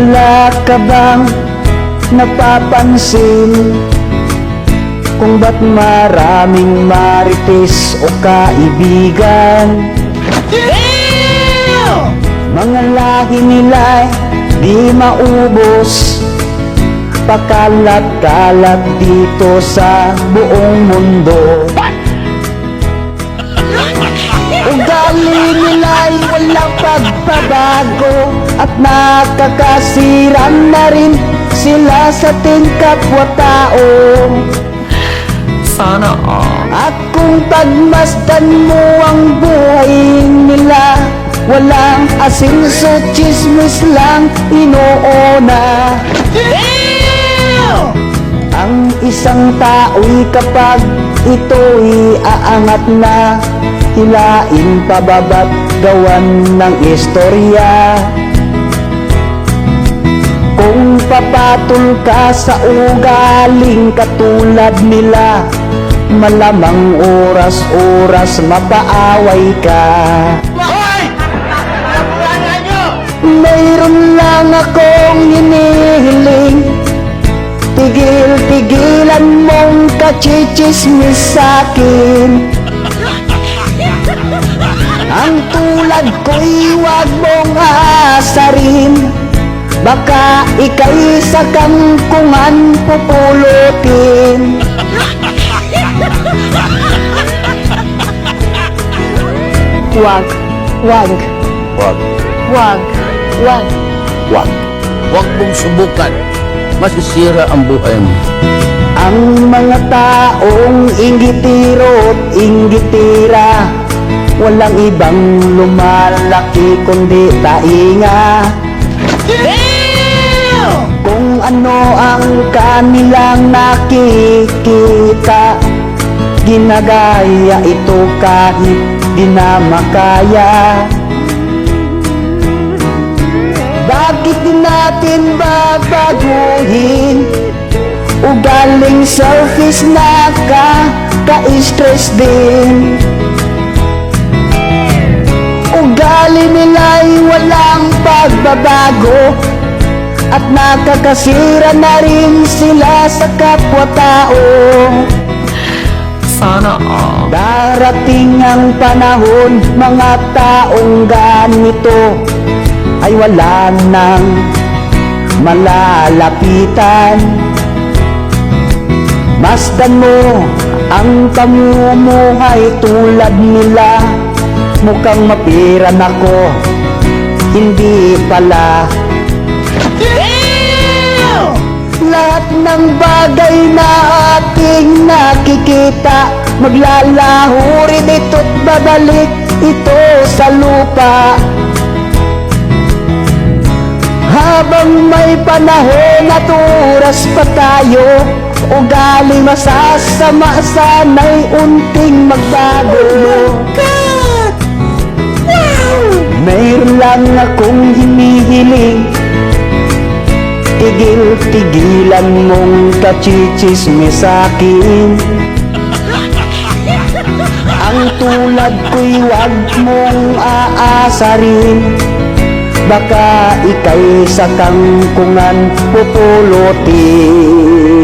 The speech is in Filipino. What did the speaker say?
Wala ka bang napapansin Kung ba't maraming marites o kaibigan? Mga lahi nila'y di maubos. Pakalat-kalat dito sa buong mundo. Ugali nila'y walang pagbabago At nakakasira na rin sila sa ting kapwa-tao. Sana all. At kung pagmasdan mo ang buhay nila Walang asin so chismis lang inoona. Ang isang tao'y kapag ito'y aangat na Hilain pababat gawan ng istorya Kung papatol ka sa ugaling katulad nila. Malamang oras-oras mapaaway ka. Mayroon lang akong hinihiling. Tigil-tigilan mong kachichismis sa'kin Ang tulad ko'y wag mong aasarin Baka ika'y sa kangkungan pupulutin Wag, wag, Wag. wag, wag. Wag. Wag mong subukan. Masisira ang buhay mo. Ang mga taong inggitiro't inggitira Walang ibang lumalaki kundi tainga Kung ano ang kanilang nakikita Ginagaya ito kahit di na makaya. Bakit di natin babaguhin? Ugaling selfish na ka Ka-stress din. Ugali walang pagbabago At nakakasira na rin sila sa kapwa-tao. Sana all. Darating ang panahon Mga taong ganito Ay wala nang malalapitan. Masdan mo ang pamumuhay tulad nila. Mukhang mapiran ako Hindi pala. Lahat ng bagay na ating nakikita Maglalaho rin ito't babalik ito sa lupa. Habang may panahon at oras pa tayo Ugali masasama sana'y unting magbago. Mayroon lang akong hinihiling. Tigil-tigilan mong kachichismis sa'kin Ang tulad ko'y wag mong aasarin. Baka ika'y sa kangkungan pupulutin